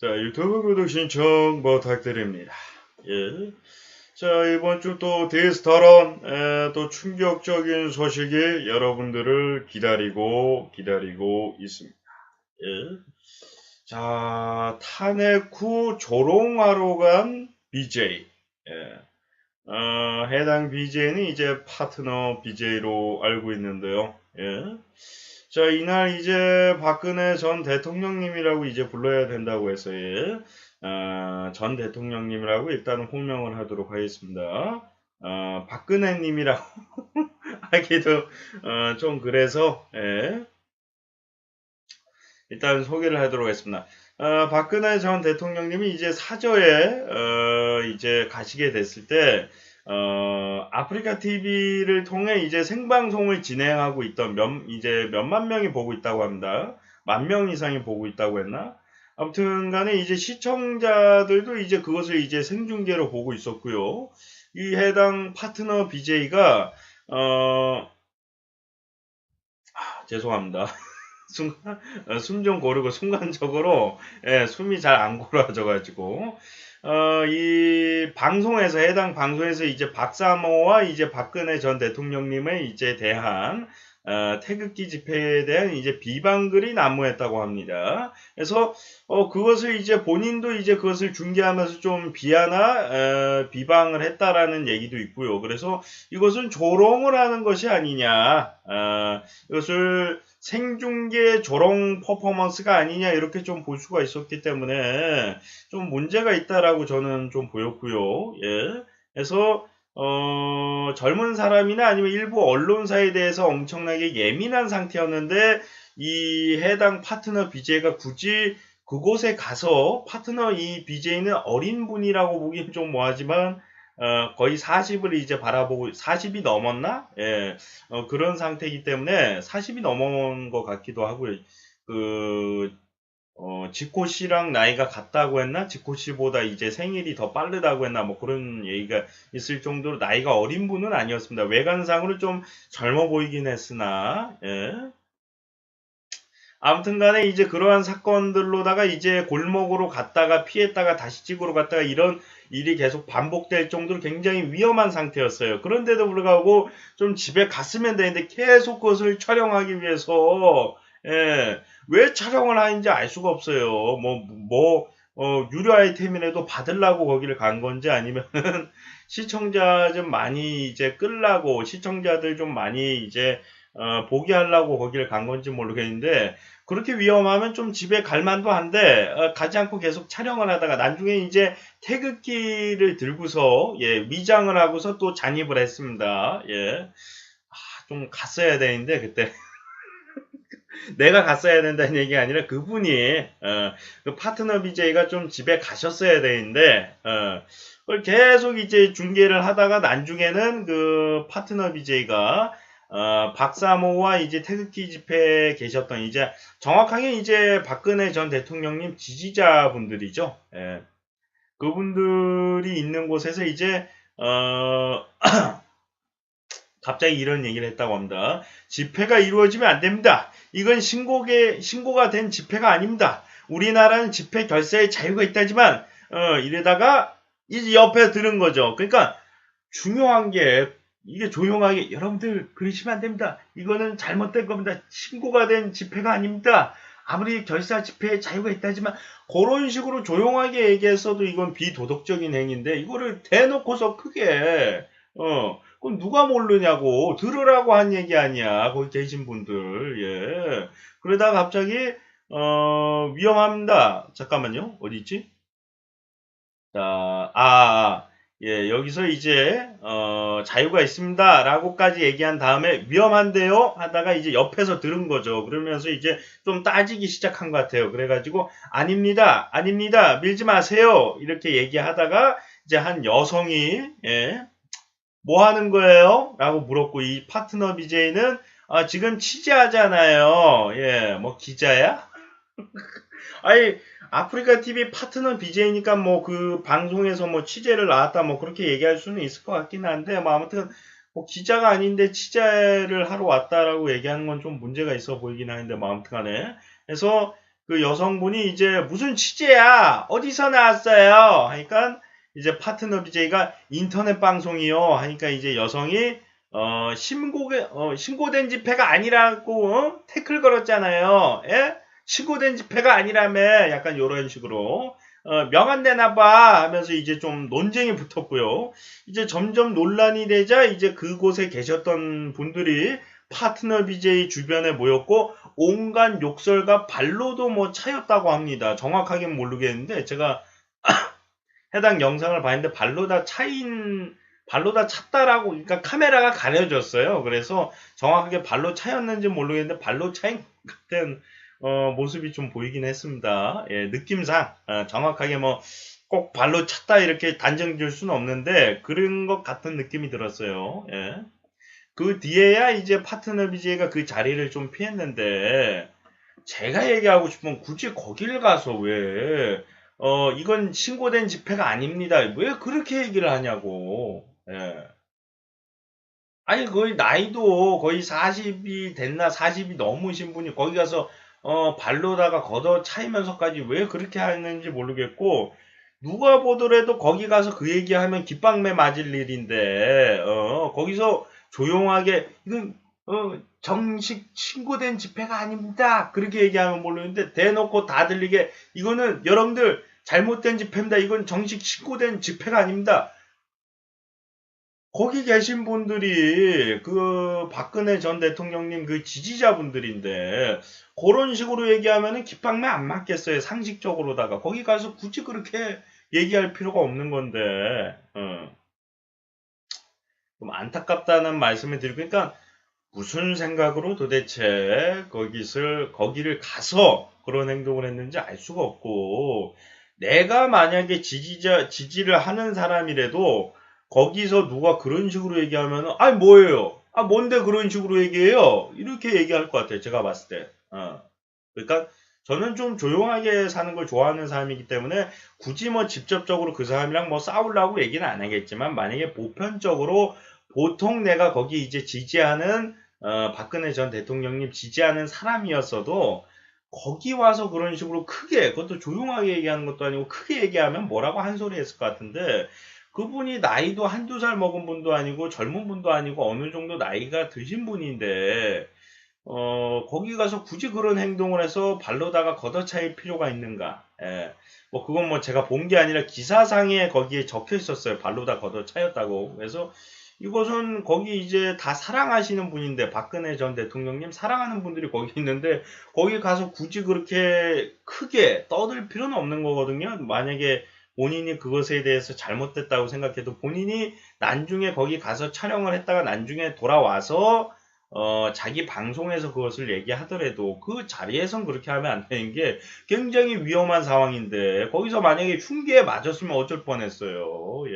자, 유튜브 구독 신청 부탁드립니다. 예. 자, 이번 주 또 데스터런, 에, 또 충격적인 소식이 여러분들을 기다리고, 기다리고 있습니다. 예. 자, 탄핵 후 조롱하러 간 BJ. 예. 어, 해당 BJ는 이제 파트너 BJ로 알고 있는데요. 예. 자, 이날 이제 박근혜 전 대통령님이라고 이제 불러야 된다고 해서, 예. 어, 전 대통령님이라고 일단 호명을 하도록 하겠습니다. 어, 박근혜님이라고 하기도 어, 좀 그래서 예. 일단 소개를 하도록 하겠습니다. 어, 박근혜 전 대통령님이 이제 사저에 어, 이제 가시게 됐을 때 어, 아프리카 TV를 통해 이제 생방송을 진행하고 있던 몇, 이제 몇만 명이 보고 있다고 합니다. 만 명 이상이 보고 있다고 했나? 아무튼 간에 이제 시청자들도 이제 그것을 이제 생중계로 보고 있었고요. 이 해당 파트너 BJ가, 어, 아, 죄송합니다. 순간, 어, 숨좀 고르고 순간적으로, 예, 숨이 잘 안 고라져가지고, 어, 이 방송에서 해당 방송에서 이제 박사모와 이제 박근혜 전 대통령님의 이제 대한 어, 태극기 집회에 대한 이제 비방글이 난무했다고 합니다. 그래서 어, 그것을 이제 본인도 이제 그것을 중계하면서 좀 비하나 어, 비방을 했다라는 얘기도 있고요. 그래서 이것은 조롱을 하는 것이 아니냐, 어, 이것을 생중계 조롱 퍼포먼스가 아니냐 이렇게 좀 볼 수가 있었기 때문에 좀 문제가 있다라고 저는 좀 보였고요. 예. 그래서 어, 젊은 사람이나 아니면 일부 언론사에 대해서 엄청나게 예민한 상태였는데 이 해당 파트너 BJ가 굳이 그곳에 가서 파트너 이 BJ는 어린 분이라고 보기는 좀 뭐하지만 어, 거의 40을 이제 바라보고 40이 넘었나? 예, 어, 그런 상태이기 때문에 40이 넘은 것 같기도 하고요. 그 어, 지코 씨랑 나이가 같다고 했나? 지코 씨보다 이제 생일이 더 빠르다고 했나? 뭐 그런 얘기가 있을 정도로 나이가 어린 분은 아니었습니다. 외관상으로 좀 젊어 보이긴 했으나, 예. 아무튼 간에 이제 그러한 사건들로다가 이제 골목으로 갔다가 피했다가 다시 찍으러 갔다가 이런 일이 계속 반복될 정도로 굉장히 위험한 상태였어요. 그런데도 불구하고 좀 집에 갔으면 되는데 계속 그것을 촬영하기 위해서 예, 왜 촬영을 하는지 알 수가 없어요. 뭐, 뭐, 어, 유료 아이템이라도 받으려고 거기를 간 건지 아니면 시청자 좀 많이 이제 끌라고 시청자들 좀 많이 이제 어, 보게 하려고 거기를 간 건지 모르겠는데 그렇게 위험하면 좀 집에 갈 만도 한데 어, 가지 않고 계속 촬영을 하다가 나중에 이제 태극기를 들고서 예, 위장을 하고서 또 잔입을 했습니다. 예. 아, 좀 갔어야 되는데 그때 내가 갔어야 된다는 얘기가 아니라 그분이 어, 그 파트너 BJ가 좀 집에 가셨어야 되는데 어, 그걸 계속 이제 중계를 하다가 나중에는 그 파트너 BJ가 어, 박사모와 이제 태극기 집회에 계셨던 이제 정확하게 이제 박근혜 전 대통령님 지지자분들이죠. 예. 그분들이 있는 곳에서 이제 어 갑자기 이런 얘기를 했다고 합니다. 집회가 이루어지면 안 됩니다. 이건 신고계, 신고가 된 집회가 아닙니다. 우리나라는 집회 결사의 자유가 있다지만, 어, 이래다가 이제 옆에 들은 거죠. 그러니까 중요한 게 이게 조용하게 여러분들 그러시면 안 됩니다. 이거는 잘못된 겁니다. 신고가 된 집회가 아닙니다. 아무리 결사 집회에 자유가 있다지만 그런 식으로 조용하게 얘기했어도 이건 비도덕적인 행위인데 이거를 대놓고서 크게 어 그럼 누가 모르냐고 들으라고 한 얘기 아니야. 거기 계신 분들. 예. 그러다가 갑자기 어 위험합니다. 잠깐만요. 어디 있지? 자아 아, 예 여기서 이제 어 자유가 있습니다 라고까지 얘기한 다음에 위험한데요 하다가 이제 옆에서 들은 거죠 그러면서 이제 좀 따지기 시작한 것 같아요 그래가지고 아닙니다 아닙니다 밀지 마세요 이렇게 얘기하다가 이제 한 여성이 예, 뭐 하는 거예요? 라고 물었고 이 파트너 BJ는 아, 지금 취재하잖아요. 예, 뭐 기자야? 아니 아프리카 TV 파트너 BJ니까 뭐 그 방송에서 뭐 취재를 나왔다 뭐 그렇게 얘기할 수는 있을 것 같긴 한데 뭐 아무튼 뭐 기자가 아닌데 취재를 하러 왔다라고 얘기하는 건 좀 문제가 있어 보이긴 하는데 뭐 아무튼간에 그래서 그 여성분이 이제 무슨 취재야? 어디서 나왔어요? 하니까 이제 파트너 BJ가 인터넷 방송이요. 하니까 이제 여성이 어, 신고게, 어, 신고된 집회가 아니라고 어? 태클 걸었잖아요. 예? 신고된 집회가 아니라며 약간 이런 식으로 어, 내놔봐 하면서 이제 좀 논쟁이 붙었고요. 이제 점점 논란이 되자 이제 그곳에 계셨던 분들이 파트너 BJ 주변에 모였고 온갖 욕설과 발로도 뭐 차였다고 합니다. 정확하게는 모르겠는데 제가 해당 영상을 봤는데 발로 다 차인 발로 다 찼다라고 그러니까 카메라가 가려졌어요. 그래서 정확하게 발로 차였는지 모르겠는데 발로 차인 같은 어, 모습이 좀 보이긴 했습니다. 예, 느낌상 어, 정확하게 뭐 꼭 발로 찼다 이렇게 단정 지을 수는 없는데 그런 것 같은 느낌이 들었어요. 예. 그 뒤에야 이제 파트너 BJ가 그 자리를 좀 피했는데 제가 얘기하고 싶은 굳이 거기를 가서 왜 어, 이건 신고된 집회가 아닙니다. 왜 그렇게 얘기를 하냐고. 예. 아니, 거의 나이도 거의 40이 됐나 40이 넘으신 분이 거기 가서 어, 발로다가 걷어 차이면서까지 왜 그렇게 하는지 모르겠고, 누가 보더라도 거기 가서 그 얘기하면 깃방매 맞을 일인데, 어, 거기서 조용하게, 이건, 어, 정식 신고된 집회가 아닙니다. 그렇게 얘기하면 모르는데, 대놓고 다 들리게, 이거는 여러분들 잘못된 집회입니다. 이건 정식 신고된 집회가 아닙니다. 거기 계신 분들이 그 박근혜 전 대통령님 그 지지자분들인데 그런 식으로 얘기하면은 기빵매 안 맞겠어요 상식적으로다가 거기 가서 굳이 그렇게 얘기할 필요가 없는 건데 어. 좀 안타깝다는 말씀을 드리고 그러니까 무슨 생각으로 도대체 거기를 거기를 가서 그런 행동을 했는지 알 수가 없고 내가 만약에 지지자 지지를 하는 사람이라도 거기서 누가 그런 식으로 얘기하면 아니 뭐예요? 아 뭔데 그런 식으로 얘기해요? 이렇게 얘기할 것 같아요. 제가 봤을 때. 어. 그러니까 저는 좀 조용하게 사는 걸 좋아하는 사람이기 때문에 굳이 뭐 직접적으로 그 사람이랑 뭐 싸우려고 얘기는 안 하겠지만 만약에 보편적으로 보통 내가 거기 이제 지지하는 어, 박근혜 전 대통령님 지지하는 사람이었어도 거기 와서 그런 식으로 크게 그것도 조용하게 얘기하는 것도 아니고 크게 얘기하면 뭐라고 한 소리 했을 것 같은데 그분이 나이도 한두 살 먹은 분도 아니고 젊은 분도 아니고 어느 정도 나이가 드신 분인데 어, 거기 가서 굳이 그런 행동을 해서 발로다가 걷어차일 필요가 있는가? 예. 뭐 그건 뭐 제가 본 게 아니라 기사상에 거기에 적혀 있었어요. 발로다 걷어차였다고. 그래서 이것은 거기 이제 다 사랑하시는 분인데 박근혜 전 대통령님 사랑하는 분들이 거기 있는데 거기 가서 굳이 그렇게 크게 떠들 필요는 없는 거거든요. 만약에 본인이 그것에 대해서 잘못됐다고 생각해도 본인이 나중에 거기 가서 촬영을 했다가 나중에 돌아와서 어, 자기 방송에서 그것을 얘기하더라도 그 자리에선 그렇게 하면 안 되는 게 굉장히 위험한 상황인데 거기서 만약에 흉기에 맞았으면 어쩔 뻔했어요. 예.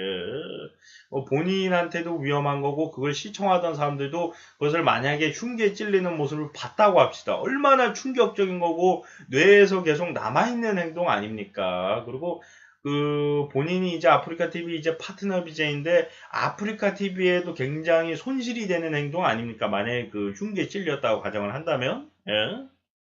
어, 본인한테도 위험한 거고 그걸 시청하던 사람들도 그것을 만약에 흉기에 찔리는 모습을 봤다고 합시다. 얼마나 충격적인 거고 뇌에서 계속 남아있는 행동 아닙니까? 그리고 그 본인이 이제 아프리카 TV 이제 파트너 BJ인데 아프리카 TV에도 굉장히 손실이 되는 행동 아닙니까? 만약에 그 흉기에 찔렸다고 가정을 한다면, 예.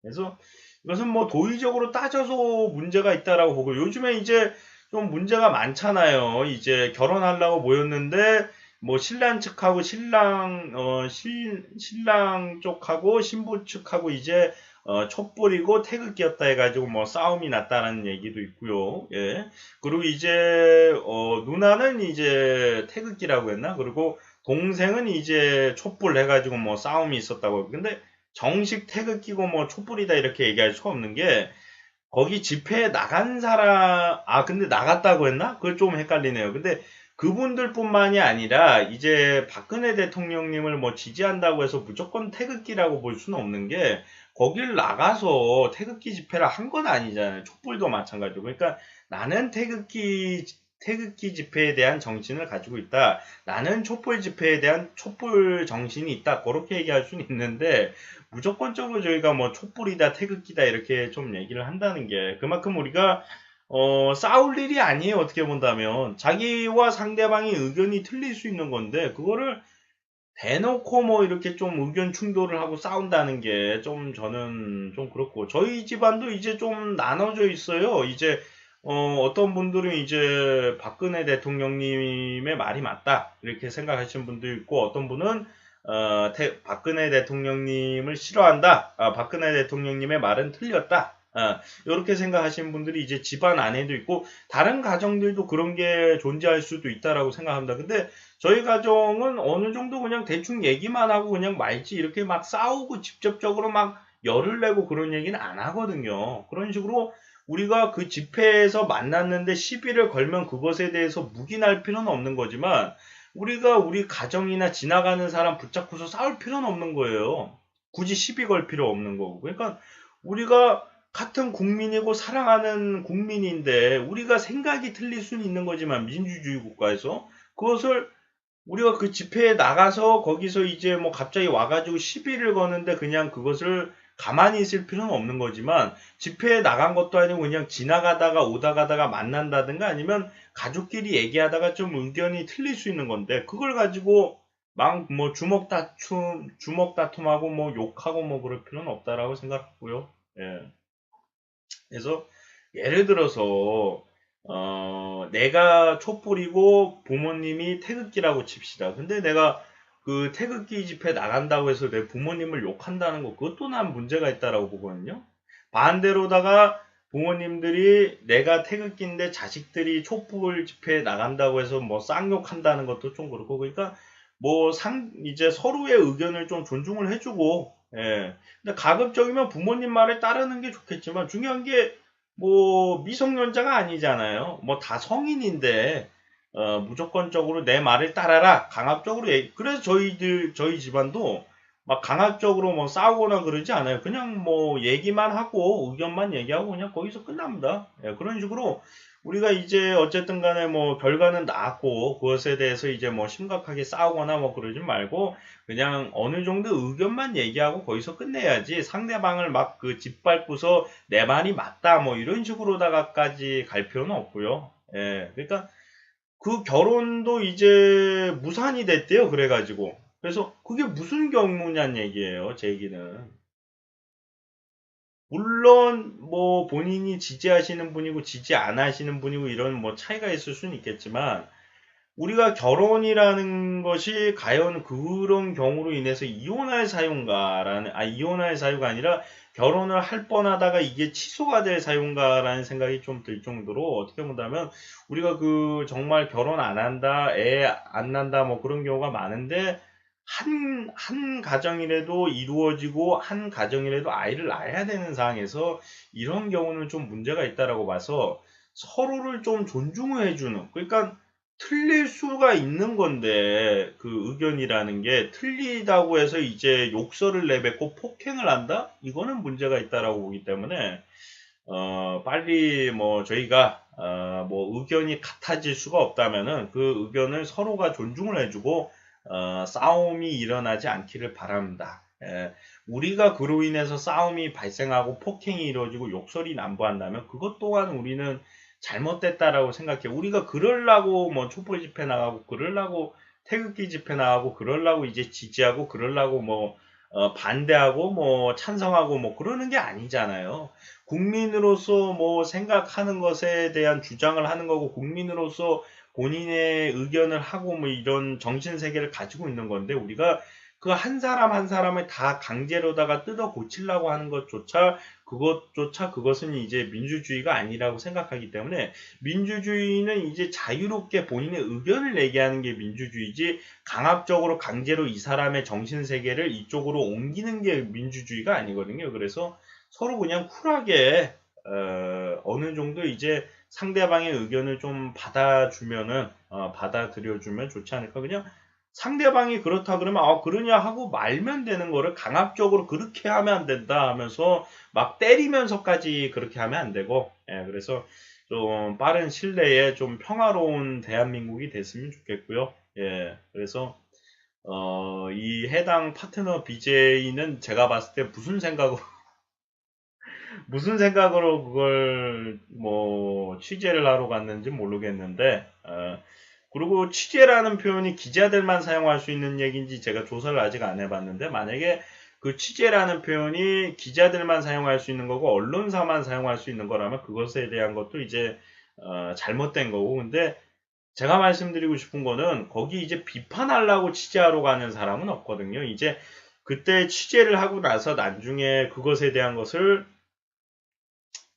그래서 이것은 뭐 도의적으로 따져서 문제가 있다라고 보고 요즘에 이제 좀 문제가 많잖아요. 이제 결혼하려고 모였는데 뭐 신랑 측하고 신랑 어 신, 신랑 쪽하고 신부 측하고 이제 어, 촛불이고 태극기였다 해가지고 뭐 싸움이 났다는 얘기도 있고요. 예. 그리고 이제 어, 누나는 이제 태극기라고 했나? 그리고 동생은 이제 촛불 해가지고 뭐 싸움이 있었다고. 근데 정식 태극기고 뭐 촛불이다 이렇게 얘기할 수가 없는 게 거기 집회에 나간 사람 아 근데 나갔다고 했나? 그걸 좀 헷갈리네요. 근데 그분들뿐만이 아니라 이제 박근혜 대통령님을 뭐 지지한다고 해서 무조건 태극기라고 볼 수는 없는 게 거길 나가서 태극기 집회를 한 건 아니잖아요. 촛불도 마찬가지고. 그러니까 나는 태극기 태극기 집회에 대한 정신을 가지고 있다. 나는 촛불 집회에 대한 촛불 정신이 있다. 그렇게 얘기할 수는 있는데 무조건적으로 저희가 뭐 촛불이다, 태극기다 이렇게 좀 얘기를 한다는 게 그만큼 우리가 어, 싸울 일이 아니에요. 어떻게 본다면 자기와 상대방의 의견이 틀릴 수 있는 건데 그거를 대놓고 뭐 이렇게 좀 의견 충돌을 하고 싸운다는 게 좀 저는 좀 그렇고 저희 집안도 이제 좀 나눠져 있어요. 이제 어, 떤 분들은 이제 박근혜 대통령님의 말이 맞다 이렇게 생각하시는 분도 있고 어떤 분은 어, 태, 박근혜 대통령님을 싫어한다. 아, 박근혜 대통령님의 말은 틀렸다. 아, 이렇게 생각하시는 분들이 이제 집안 안에도 있고 다른 가정들도 그런 게 존재할 수도 있다라고 생각합니다. 근데 저희 가정은 어느 정도 그냥 대충 얘기만 하고 그냥 말지 이렇게 막 싸우고 직접적으로 막 열을 내고 그런 얘기는 안 하거든요. 그런 식으로 우리가 그 집회에서 만났는데 시비를 걸면 그것에 대해서 묵인할 필요는 없는 거지만 우리가 우리 가정이나 지나가는 사람 붙잡고서 싸울 필요는 없는 거예요. 굳이 시비 걸 필요 없는 거고. 그러니까 우리가 같은 국민이고 사랑하는 국민인데 우리가 생각이 틀릴 수는 있는 거지만 민주주의 국가에서 그것을 우리가 그 집회에 나가서 거기서 이제 뭐 갑자기 와가지고 시비를 거는데 그냥 그것을 가만히 있을 필요는 없는 거지만 집회에 나간 것도 아니고 그냥 지나가다가 오다 가다가 만난다든가 아니면 가족끼리 얘기하다가 좀 의견이 틀릴 수 있는 건데 그걸 가지고 막 뭐 주먹 다툼 주먹 다툼하고 뭐 욕하고 뭐 그럴 필요는 없다라고 생각하고요. 예. 그래서 예를 들어서 어, 내가 촛불이고 부모님이 태극기라고 칩시다. 근데 내가 그 태극기 집회 나간다고 해서 내 부모님을 욕한다는 거 그것도 난 문제가 있다라고 보거든요. 반대로다가 부모님들이 내가 태극기인데 자식들이 촛불 집회에 나간다고 해서 뭐 쌍욕한다는 것도 좀 그렇고 그러니까 뭐 상 이제 서로의 의견을 좀 존중을 해주고 예. 근데 가급적이면 부모님 말에 따르는 게 좋겠지만 중요한 게 뭐 미성년자가 아니잖아요. 뭐 다 성인인데 어, 무조건적으로 내 말을 따라라 강압적으로 그래서 저희들 저희 집안도 막 강압적으로 뭐 싸우거나 그러지 않아요. 그냥 뭐 얘기만 하고 의견만 얘기하고 그냥 거기서 끝납니다. 예, 그런 식으로 우리가 이제 어쨌든 간에 뭐 결과는 나왔고 그것에 대해서 이제 뭐 심각하게 싸우거나 뭐 그러지 말고 그냥 어느 정도 의견만 얘기하고 거기서 끝내야지 상대방을 막 그 짓밟고서 내 말이 맞다 뭐 이런 식으로다가까지 갈 필요는 없고요. 예. 그러니까 그 결혼도 이제 무산이 됐대요. 그래가지고. 그래서 그게 무슨 경우냐는 얘기예요. 제 얘기는. 물론 뭐 본인이 지지하시는 분이고 지지 안 하시는 분이고 이런 뭐 차이가 있을 수는 있겠지만 우리가 결혼이라는 것이 과연 그런 경우로 인해서 이혼할 사유인가라는 아 이혼할 사유가 아니라 결혼을 할 뻔하다가 이게 취소가 될 사유인가라는 생각이 좀 들 정도로 어떻게 본다면 우리가 그 정말 결혼 안 한다 애 안 난다 뭐 그런 경우가 많은데 한, 한 가정이라도 이루어지고 한 가정이라도 아이를 낳아야 되는 상황에서 이런 경우는 좀 문제가 있다라고 봐서 서로를 좀 존중을 해주는 그러니까 틀릴 수가 있는 건데 그 의견이라는 게 틀리다고 해서 이제 욕설을 내뱉고 폭행을 한다? 이거는 문제가 있다라고 보기 때문에 어 빨리 뭐 저희가 어 뭐 의견이 같아질 수가 없다면은 그 의견을 서로가 존중을 해주고 어, 싸움이 일어나지 않기를 바랍니다. 예, 우리가 그로 인해서 싸움이 발생하고 폭행이 이루어지고 욕설이 난무한다면 그것 또한 우리는 잘못됐다라고 생각해. 우리가 그럴라고 뭐 촛불 집회 나가고 그럴라고 태극기 집회 나가고 그럴라고 이제 지지하고 그럴라고 뭐 어, 반대하고 뭐 찬성하고 뭐 그러는 게 아니잖아요. 국민으로서 뭐 생각하는 것에 대한 주장을 하는 거고 국민으로서 본인의 의견을 하고 뭐 이런 정신 세계를 가지고 있는 건데 우리가 그 한 사람 한 사람을 다 강제로다가 뜯어 고치려고 하는 것조차 그것조차 그것은 이제 민주주의가 아니라고 생각하기 때문에 민주주의는 이제 자유롭게 본인의 의견을 얘기하는 게 민주주의지 강압적으로 강제로 이 사람의 정신 세계를 이쪽으로 옮기는 게 민주주의가 아니거든요. 그래서 서로 그냥 쿨하게 어, 어느 정도 이제 상대방의 의견을 좀 받아주면은 어, 받아들여주면 좋지 않을까 그냥 상대방이 그렇다 그러면 아 그러냐 하고 말면 되는 거를 강압적으로 그렇게 하면 안 된다 하면서 막 때리면서까지 그렇게 하면 안 되고 예, 그래서 좀 빠른 신뢰에 좀 평화로운 대한민국이 됐으면 좋겠고요. 예, 그래서 어, 이 해당 파트너 BJ는 제가 봤을 때 무슨 생각으로 무슨 생각으로 그걸 뭐 취재를 하러 갔는지 모르겠는데 어, 그리고 취재라는 표현이 기자들만 사용할 수 있는 얘기인지 제가 조사를 아직 안 해봤는데 만약에 그 취재라는 표현이 기자들만 사용할 수 있는 거고 언론사만 사용할 수 있는 거라면 그것에 대한 것도 이제 어, 잘못된 거고 근데 제가 말씀드리고 싶은 거는 거기 이제 비판하려고 취재하러 가는 사람은 없거든요. 이제 그때 취재를 하고 나서 나중에 그것에 대한 것을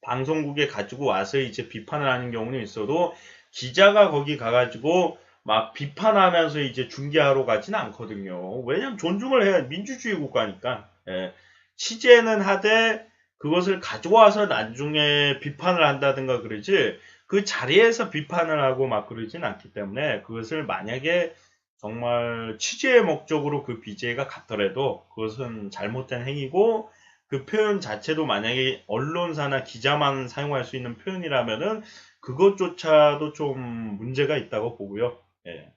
방송국에 가지고 와서 이제 비판을 하는 경우는 있어도 기자가 거기 가가지고 막 비판하면서 이제 중계하러 가지는 않거든요. 왜냐면 존중을 해야 민주주의 국가니까. 예. 취재는 하되 그것을 가져와서 나중에 비판을 한다든가 그러지 그 자리에서 비판을 하고 막 그러진 않기 때문에 그것을 만약에 정말 취재의 목적으로 그 BJ가 갔더라도 그것은 잘못된 행위고 그 표현 자체도 만약에 언론사나 기자만 사용할 수 있는 표현이라면은 그것조차도 좀 문제가 있다고 보고요. 예.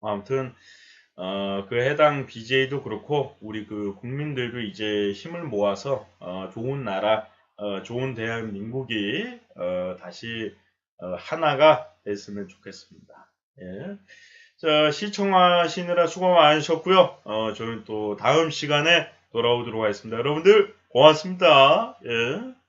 아무튼 어, 그 해당 BJ도 그렇고 우리 그 국민들도 이제 힘을 모아서 어, 좋은 나라, 어, 좋은 대한민국이 어, 다시 어, 하나가 됐으면 좋겠습니다. 예. 자, 시청하시느라 수고 많으셨고요. 어, 저는 또 다음 시간에 돌아오도록 하겠습니다. 여러분들 고맙습니다. 예.